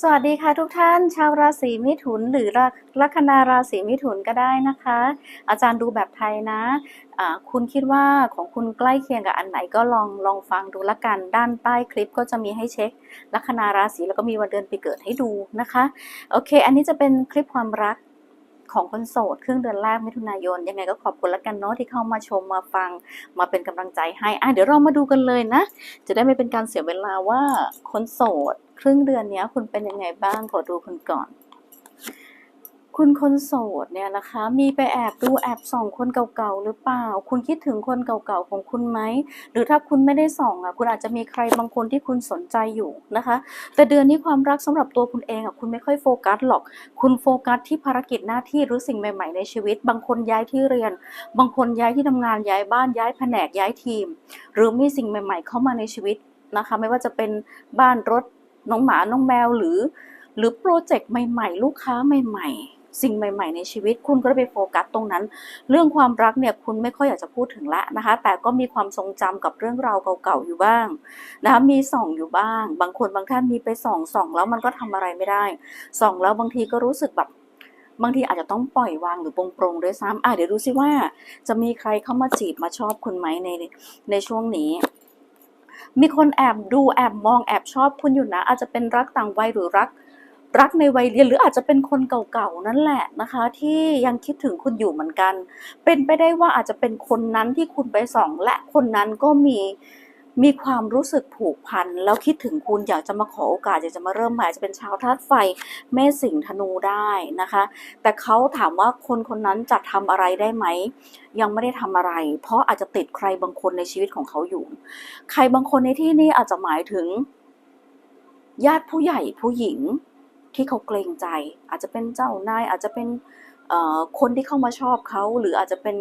สวัสดีค่ะทุกท่านชาวราศีมิถุนหรือลัลัคนาราศีมิถุนก็ได้นะคะ อาจารย์ดูแบบไทยนะะคุณคิดว่าของคุณใกล้เคียงกับอันไหนก็ลองลองฟังดูละกันด้านใต้คลิปก็จะมีให้เช็คลัคนาราศีแล้วก็มีวันเดือนปีเกิดให้ดูนะคะโอเค อันนี้จะเป็นคลิปความรัก ของคนโสดครึ่งเดือนแรกมิถุนายน ยังไงก็ขอบคุณละกันเนาะที่เข้ามาชมมาฟังมาเป็นกำลังใจให้อะเดี๋ยวเรามาดูกันเลยนะ จะได้ไม่เป็นการเสียเวลาว่าคนโสด ครึ่งเดือนนี้คุณเป็นยังไงบ้างขอดูคุณก่อน คุณคนโสดเนี่ยนะคะ มีไปแอบดูแอบส่องคนเก่าๆหรือเปล่า คุณคิดถึงคนเก่าๆของคุณไหม หรือถ้าคุณไม่ได้ส่องอะคุณอาจจะมีใครบางคนที่คุณสนใจอยู่นะคะ แต่เดือนนี้ความรักสำหรับตัวคุณเองอะคุณไม่ค่อยโฟกัสหรอก คุณโฟกัสที่ภารกิจหน้าที่หรือสิ่งใหม่ๆในชีวิต บางคนย้ายที่เรียน บางคนย้ายที่ทำงานย้ายบ้านย้ายแผนกย้ายทีม หรือมีสิ่งใหม่ ๆ เข้ามาในชีวิตนะคะ ไม่ว่าจะเป็นบ้านรถน้องหมาน้องแมวหรือ หรือโปรเจกต์ใหม่ ๆ ลูกค้าใหม่ ๆ สิ่งใหม่ ๆ ในชีวิต คุณก็ไปโฟกัสตรงนั้น เรื่องความรักเนี่ยคุณไม่ค่อยอยากจะพูดถึงละนะคะ แต่ก็มีความทรงจำกับเรื่องราวเก่าๆอยู่บ้างนะคะมีส่องอยู่บ้าง บางคนบางท่านมีไปส่องส่องแล้วมันก็ทำอะไรไม่ได้ส่องแล้วบางทีก็รู้สึกแบบบางทีอาจจะต้องปล่อยวางหรือปรงปรงด้วยซ้ำอะเดี๋ยวดูซิว่า จะมีใครเข้ามาจีบมาชอบคุณไหมในในช่วงนี้ มีคนแอบดูแอบมองแอบชอบคุณอยู่นะ อาจจะเป็นรักต่างวัยหรือรัก รักในวัยเรียนหรืออาจจะเป็นคนเก่าๆนั่นแหละนะคะ ที่ยังคิดถึงคุณอยู่เหมือนกัน เป็นไปได้ว่าอาจจะเป็นคนนั้นที่คุณไปส่อง และคนนั้นก็มีมีความรู้สึกผูกพันแล้วคิดถึงคุณอยากจะมาขอโอกาสอยากจะมาเริ่มใหม่อาจจะเป็นชาวธาตุไฟเมษสิงห์ธนูได้นะคะ แต่เขาถามว่าคนคนนั้นจะทำอะไรได้ไหม ยังไม่ได้ทำอะไร เพราะอาจจะติดใครบางคนในชีวิตของเขาอยู่ ใครบางคนในที่นี้อาจจะหมายถึง ญาติผู้ใหญ่ผู้หญิง ที่เขาเกรงใจ อาจจะเป็นเจ้านายอาจจะเป็นคนที่เข้ามาชอบเขา หรืออาจจะเป็น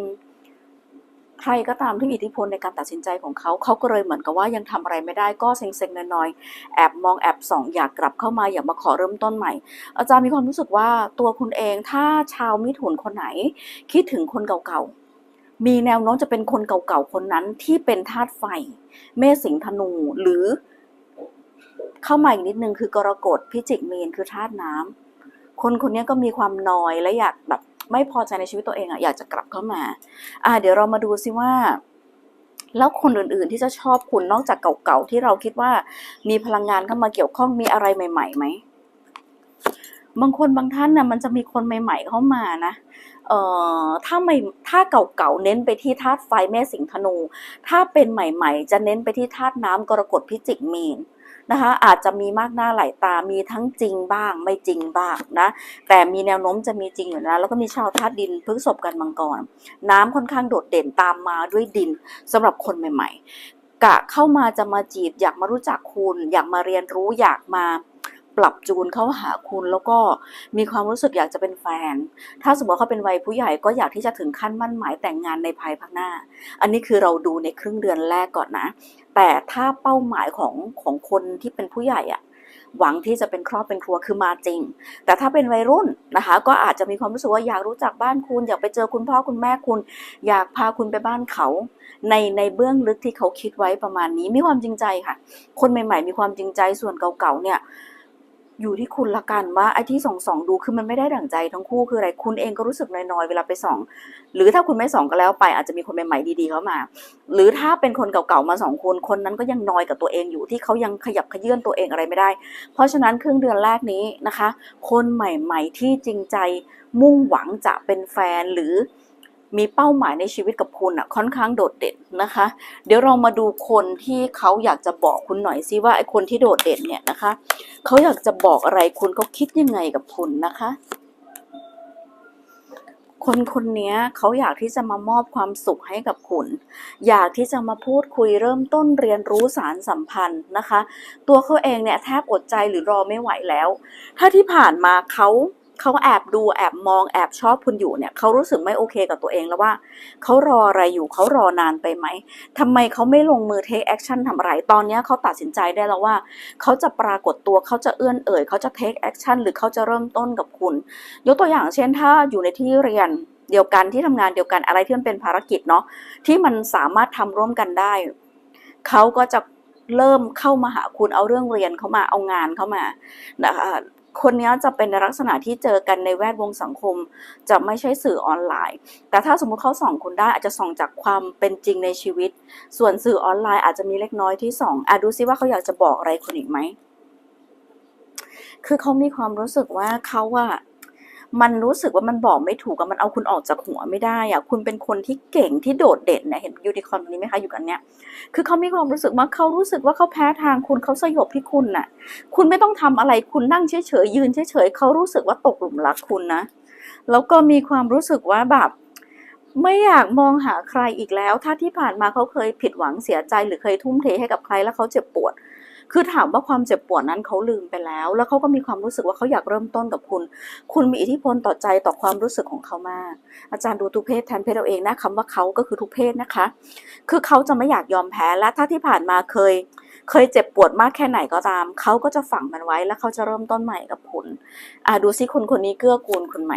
ใครก็ตามที่มีอิทธิพลในการตัดสินใจของเขา เขาก็เลยเหมือนกับว่ายังทำอะไรไม่ได้ก็เซ็งๆน้อยๆแอบมองแอบส่องอยากกลับเข้ามาอยากมาขอเริ่มต้นใหม่ อาจารย์มีความรู้สึกว่าตัวคุณเองถ้าชาวมิถุนคนไหน คิดถึงคนเก่าๆมีแนวโน้มจะเป็นคนเก่าๆคนนั้นที่เป็นธาตุไฟ เมษสิงธนูหรือ เข้ามาอีกนิดนึงคือกรกฎพิจิกมีนคือธาตุน้ำคนคนนี้ก็มีความนอยและอยากแบบไม่พอใจในชีวิตตัวเองอะอยากจะกลับเข้ามา อ่า เดี๋ยวเรามาดูซิว่า แล้วคนอื่นๆที่จะชอบคุณนอกจากเก่าๆที่เราคิดว่ามีพลังงานเข้ามาเกี่ยวข้องมีอะไรใหม่ๆไหมบางคนบางท่านน่ะมันจะมีคนใหม่ ๆ เข้ามานะเอ่อถ้าไม่ถ้าเก่าๆเน้นไปที่ธาตุไฟแม่สิงห์ธนู ถ้าเป็นใหม่ ๆ จะเน้นไปที่ธาตุน้ำกรกฎพิจิกมีน นะคะอาจจะมีมากหน้าหลายตามีทั้งจริงบ้างไม่จริงบ้างนะแต่มีแนวโน้มจะมีจริงอยู่นะ แล้วก็มีชาวธาตุดินพฤษภกันมังกร น้ำค่อนข้างโดดเด่นตามมาด้วยดินสำหรับคนใหม่ ๆ กะเข้ามาจะมาจีบอยากมารู้จักคุณ อยากมาเรียนรู้อยากมา ปรับจูนเข้าหาคุณแล้วก็มีความรู้สึกอยากจะเป็นแฟน ถ้าสมมติเขาเป็นวัยผู้ใหญ่ก็อยากที่จะถึงขั้นมั่นหมายแต่งงานในภายภาคหน้า อันนี้คือเราดูในครึ่งเดือนแรกก่อนนะ แต่ถ้าเป้าหมายของของคนที่เป็นผู้ใหญ่อะหวังที่จะเป็นครอบเป็นครัวคือมาจริง แต่ถ้าเป็นวัยรุ่นนะคะ ก็อาจจะมีความรู้สึกว่าอยากรู้จักบ้านคุณ อยากไปเจอคุณพ่อคุณแม่คุณ อยากพาคุณไปบ้านเขา ในในเบื้องลึกที่เขาคิดไว้ประมาณนี้มีความจริงใจค่ะ คนใหม่ ๆ มีความจริงใจส่วนเก่าๆเนี่ย อยู่ที่คุณละกันว่าไอ้ที่ส่องส่องดูคือมันไม่ได้ดั่งใจทั้งคู่คืออะไรคุณเองก็รู้สึกน้อยๆเวลาไปส่อง หรือถ้าคุณไม่ส่องก็แล้วไปอาจจะมีคนใหม่ๆดีๆเข้ามา หรือถ้าเป็นคนเก่าๆมาสองคนคนนั้นก็ยังน้อยกับตัวเองอยู่ที่เขายังขยับขยื่นตัวเองอะไรไม่ได้ เพราะฉะนั้นครึ่งเดือนแรกนี้นะคะ คนใหม่ ๆ ที่จริงใจมุ่งหวังจะเป็นแฟนหรือ มีเป้าหมายในชีวิตกับคุณอะค่อนข้างโดดเด่นนะคะ เดี๋ยวเรามาดูคนที่เขาอยากจะบอกคุณหน่อยซิว่าไอ้คนที่โดดเด่นเนี่ยนะคะเขาอยากจะบอกอะไรคุณเขาคิดยังไงกับคุณนะคะ คนคนนี้เขาอยากที่จะมามอบความสุขให้กับคุณ อยากที่จะมาพูดคุยเริ่มต้นเรียนรู้สารสัมพันธ์นะคะ ตัวเขาเองเนี่ยแทบอดใจหรือรอไม่ไหวแล้ว ถ้าที่ผ่านมาเขา เขาแอบดูแอบมองแอบชอบคุณอยู่เนี่ยเขารู้สึกไม่โอเคกับตัวเองแล้วว่าเขารออะไรอยู่เขารอนานไปไหมทำไมเขาไม่ลงมือ take action ทำอะไร ตอนนี้เขาตัดสินใจได้แล้วว่าเขาจะปรากฏตัวเขาจะเอื้อนเอ่ยเขาจะ take action หรือเขาจะเริ่มต้นกับคุณ ยกตัวอย่างเช่นถ้าอยู่ในที่เรียนเดียวกันที่ทำงานเดียวกันอะไรที่มันเป็นภารกิจเนาะที่มันสามารถทำร่วมกันได้เขาก็จะเริ่มเข้ามาหาคุณเอาเรื่องเรียนเข้ามาเอางานเข้ามานะคะ คนนี้จะเป็นในลักษณะที่เจอกันในแวดวงสังคม จะไม่ใช่สื่อออนไลน์ แต่ถ้าสมมุติเขาส่องคุณได้อาจจะส่องจากความเป็นจริงในชีวิต ส่วนสื่อออนไลน์อาจจะมีเล็กน้อยที่ส่องอะดูซิว่าเขาอยากจะบอกอะไรคุณอีกไหมคือเขามีความรู้สึกว่าเขาอะ มันรู้สึกว่ามันบอกไม่ถูกอะมันเอาคุณออกจากหัวไม่ได้อะคุณเป็นคนที่เก่งที่โดดเด่นนี่ยเห็นยูนิคอร์นตรงนี้ไหมคะอยู่กันเนี้ยคือเขามีความรู้สึกว่าเขารู้สึกว่าเขาแพ้ทางคุณเขาสยบที่คุณน่ะ คุณไม่ต้องทำอะไรคุณนั่งเฉยๆยืนเฉยๆเขารู้สึกว่าตกหลุมรักคุณนะ แล้วก็มีความรู้สึกว่าแบบไม่อยากมองหาใครอีกแล้ว ถ้าที่ผ่านมาเขาเคยผิดหวังเสียใจหรือเคยทุ่มเทให้กับใครแล้วเขาเจ็บปวด คือถามว่าความเจ็บปวดนั้นเขาลืมไปแล้ว แล้วเขาก็มีความรู้สึกว่าเขาอยากเริ่มต้นกับคุณ คุณมีอิทธิพลต่อใจต่อความรู้สึกของเขามาก อาจารย์ดูทุกเพศแทนเพศเราเองนะคำว่าเขาก็คือทุกเพศนะคะ คือเขาจะไม่อยากยอมแพ้และถ้าที่ผ่านมาเคย เคยเจ็บปวดมากแค่ไหนก็ตาม เขาก็จะฝังมันไว้แล้วเขาจะเริ่มต้นใหม่กับคุณอ่าดูซิคุณคนนี้เกื้อกูลคุณไหม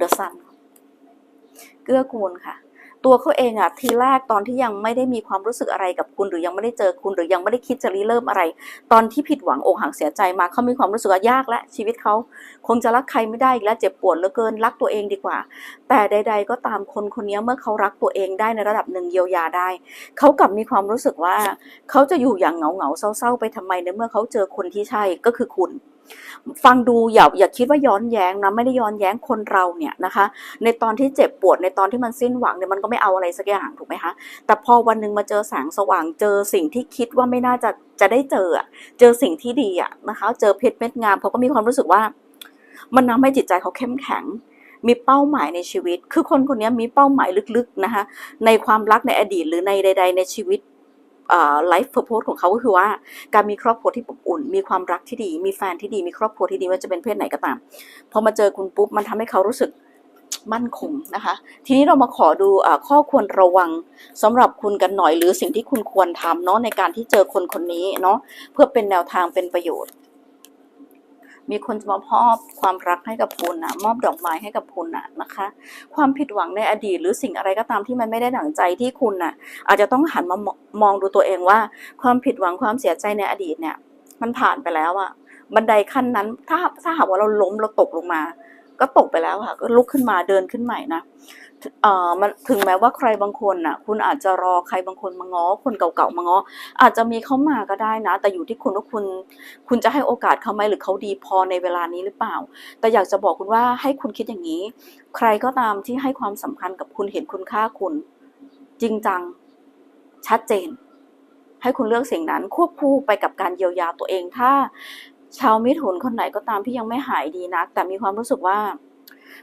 The Sun เกื้อกูลค่ะ ตัวเขาเองอะทีแรกตอนที่ยังไม่ได้มีความรู้สึกอะไรกับคุณ หรือยังไม่ได้เจอคุณหรือยังไม่ได้คิดจะริเริ่มอะไร ตอนที่ผิดหวังอกหักเสียใจมาเขามีความรู้สึกว่ายากและชีวิตเขาคงจะรักใครไม่ได้อีกแล้วเจ็บปวดเหลือเกินรักตัวเองดีกว่า แต่ใด ๆ ก็ตามคนคนนี้เมื่อเขารักตัวเองได้ในระดับหนึ่งเยียวยาได้เขากลับมีความรู้สึกว่าเขาจะอยู่อย่างเหงาเหงาๆเศร้าๆไปทำไมในเมื่อเขาเจอคนที่ใช่ก็คือคุณ ฟังดูอย่าอย่าคิดว่าย้อนแย้งนะไม่ได้ย้อนแย้งคนเราเนี่ยนะคะ ในตอนที่เจ็บปวดในตอนที่มันสิ้นหวังเนี่ยมันก็ไม่เอาอะไรสักอย่างถูกไหมคะแต่พอวันหนึ่งมาเจอแสงสว่างเจอสิ่งที่คิดว่าไม่น่าจะจะได้เจอเจอสิ่งที่ดีอะนะคะ เจอเพชรเม็ดงามเขาก็มีความรู้สึกว่า มันทำให้จิตใจเขาเข้มแข็ง มีเป้าหมายในชีวิต คือคนคนนี้มีเป้าหมายลึกๆนะคะในความรักในอดีตหรือในใด ๆ ในชีวิต ไลฟ์เพอร์โพสของเขาก็คือว่า การมีครอบครัวที่อบอุ่น มีความรักที่ดี มีแฟนที่ดี มีครอบครัวที่ดีว่าจะเป็นเพศไหนก็ตาม พอมาเจอคุณปุ๊บ มันทำให้เขารู้สึกมั่นคงนะคะ ทีนี้เรามาขอดูอข้อควรระวังสำหรับคุณกันหน่อยหรือสิ่งที่คุณควรทำเนาะในการที่เจอคนคนนี้เนาะเพื่อเป็นแนวทางเป็นประโยชน์ มีคนจะมามอบความรักให้กับคุณนะมอบดอกไม้ให้กับคุณนะนะคะ ความผิดหวังในอดีต หรือสิ่งอะไรก็ตามที่มันไม่ได้ดั่งใจที่คุณน่ะ อาจจะต้องหันมามมองดูตัวเองว่า ความผิดหวังความเสียใจในอดีตเนี่ย มันผ่านไปแล้วอะบันไดขั้นนั้นถ้าถ้าหากว่าเราล้มเราตกลงมา ก็ตกไปแล้วค่ะ ก็ลุกขึ้นมาเดินขึ้นใหม่นะเอ่อมันถึงแม้ว่าใครบางคนน่ะ คุณอาจจะรอใครบางคนมาง้อคนเก่าๆมาง้ออาจจะมีเข้ามาก็ได้นะ แต่อยู่ที่คุณว่าคุณ คุณจะให้โอกาสเขาไหมหรือเขาดีพอในเวลานี้หรือเปล่า แต่อยากจะบอกคุณว่าให้คุณคิดอย่างนี้ ใครก็ตามที่ให้ความสำคัญกับคุณเห็นคุณค่าคุณ จริงจัง ชัดเจน ให้คุณเลือกสิ่งนั้นควบคู่ไปกับการเยียวยาตัวเองถ้า ชาวมิถุนคนไหนก็ตามที่ยังไม่หายดีนัก แต่มีความรู้สึกว่า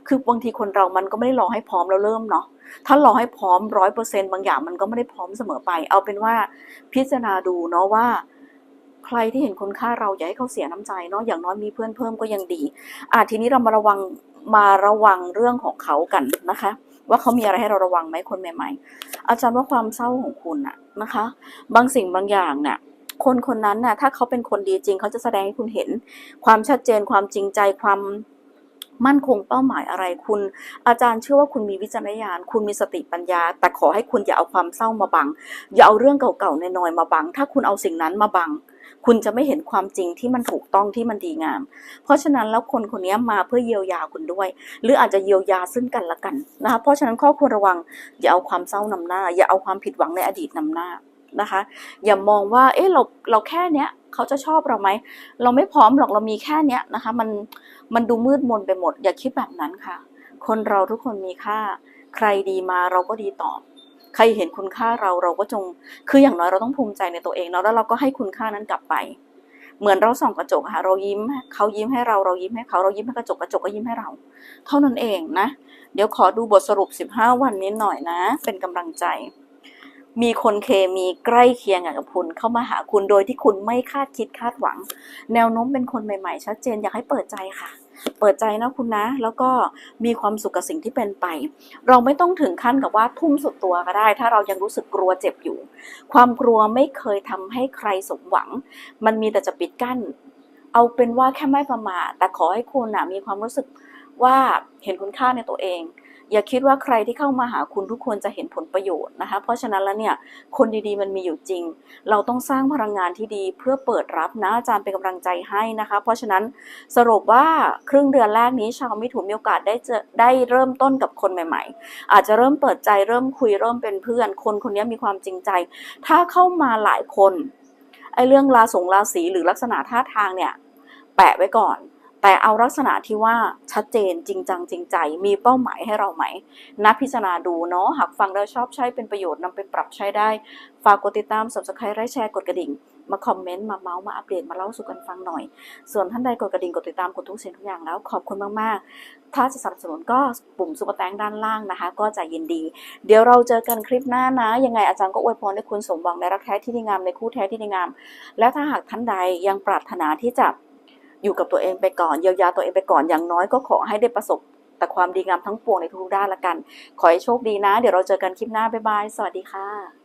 คือบางทีคนเรามันก็ไม่ได้รอให้พร้อมแล้วเริ่มเนาะถ้ารอให้พร้อมร้อยเปอร์เซ็นบางอย่างมันก็ไม่ได้พร้อมเสมอไป เอาเป็นว่าพิจารณาดูเนาะว่าใครที่เห็นคุณค่าเราอย่าให้เขาเสียน้ำใจเนาะอย่างน้อยมีเพื่อนเพิ่มก็ยังดี อะทีนี้เรามาระวังมาระวังเรื่องของเขากันนะคะ ว่าเขามีอะไรให้เราระวังไหมคนใหม่ ๆ อาจารย์ว่าความเศร้าของคุณอะนะคะ บางสิ่งบางอย่างเนี่ย คนคนนั้นน่ะถ้าเขาเป็นคนดีจริง เขาจะแสดงให้คุณเห็น ความชัดเจนความจริงใจความมั่นคงเป้าหมายอะไรคุณ อาจารย์เชื่อว่าคุณมีวิจารณญาณ คุณมีสติปัญญา แต่ขอให้คุณอย่าเอาความเศร้ามาบัง อย่าเอาเรื่องเก่าๆในนอยมาบัง ถ้าคุณเอาสิ่งนั้นมาบัง คุณจะไม่เห็นความจริงที่มันถูกต้องที่มันดีงาม เพราะฉะนั้นแล้วคนคนนี้มาเพื่อเยียวยาคุณด้วย หรืออาจจะเยียวยาซึ่งกันและกันนะคะเพราะฉะนั้นข้อควรระวังอย่าเอาความเศร้านำหน้า อย่าเอาความผิดหวังในอดีตนำหน้า นะคะ อย่ามองว่า เอ๊ะเราเราแค่เนี้ยเขาจะชอบเราไหม เราไม่พร้อมหรอกเรามีแค่เนี้ยนะคะ มันมันดูมืดมนไปหมด อย่าคิดแบบนั้นค่ะ คนเราทุกคนมีค่า ใครดีมาเราก็ดีตอบ ใครเห็นคุณค่าเราเราก็จง คืออย่างน้อยเราต้องภูมิใจในตัวเองเนาะแล้วเราก็ให้คุณค่านั้นกลับไป เหมือนเราส่องกระจกค่ะ เรายิ้มเขายิ้มให้เราเรายิ้มให้เขาเรายิ้มให้กระจกกระจกก็ยิ้มให้เรา เท่านั้นเองนะ เดี๋ยวขอดูบทสรุป 15 วันนี้หน่อยนะ เป็นกำลังใจ มีคนเคมีใกล้เคียงกับคุณเข้ามาหาคุณโดยที่คุณไม่คาดคิดคาดหวัง แนวโน้มเป็นคนใหม่ๆ ชัดเจนอยากให้เปิดใจค่ะ เปิดใจนะคุณนะ แล้วก็มีความสุขกับสิ่งที่เป็นไป เราไม่ต้องถึงขั้นกับว่าทุ่มสุดตัวก็ได้ ถ้าเรายังรู้สึกกลัวเจ็บอยู่ ความกลัวไม่เคยทำให้ใครสมหวัง มันมีแต่จะปิดกั้น เอาเป็นว่าแค่ไม่ประมาทแต่ขอให้คุณนะมีความรู้สึกว่าเห็นคุณค่าในตัวเอง อย่าคิดว่าใครที่เข้ามาหาคุณทุกคนจะเห็นผลประโยชน์นะคะ เพราะฉะนั้นแล้วเนี่ยคนดีๆมันมีอยู่จริง เราต้องสร้างพลังงานที่ดีเพื่อเปิดรับนะอาจารย์เป็นกำลังใจให้นะคะ เพราะฉะนั้นสรุปว่าครึ่งเดือนแรกนี้ชาวมิถุนมีโอกาสได้เจอได้เริ่มต้นกับคนใหม่ๆ อาจจะเริ่มเปิดใจเริ่มคุยเริ่มเป็นเพื่อน คนคนนี้มีความจริงใจ ถ้าเข้ามาหลายคนไอ้เรื่องราสงราศีหรือลักษณะท่าทางเนี่ยแปะไว้ก่อน แต่เอาลักษณะที่ว่าชัดเจนจริงจังจริงใจ มีเป้าหมายให้เราไหม นับพิจารณาดูเนาะ หากฟังแล้วชอบใช้เป็นประโยชน์นำไปปรับใช้ได้ ฝากกดติดตาม subscribe ไลค์แชร์กดกระดิ่ง มาคอมเมนต์ มาเมาส์มาอัปเดตมาเล่าสู่กันฟังหน่อย ส่วนท่านใดกดกระดิ่งกดติดตามกดทุกสิ่งทุกอย่างแล้วขอบคุณมากๆ ถ้าจะสนับสนุนก็ปุ่มซุปเปอร์แตงด้านล่างนะคะ ก็จะยินดี เดี๋ยวเราเจอกันคลิปหน้านะ ยังไงอาจารย์ก็อวยพรให้คุณสมหวังในรักแท้ที่ดีงามในคู่แท้ที่ดีงาม และถ้าหากท่านใดยังปรารถนาที่จะ อยู่กับตัวเองไปก่อนเยียวยาตัวเองไปก่อนอย่างน้อยก็ขอให้ได้ประสบแต่ความดีงามทั้งปวงในทุกๆด้านละกัน ขอให้โชคดีนะ เดี๋ยวเราเจอกันคลิปหน้าบ๊ายบาย สวัสดีค่ะ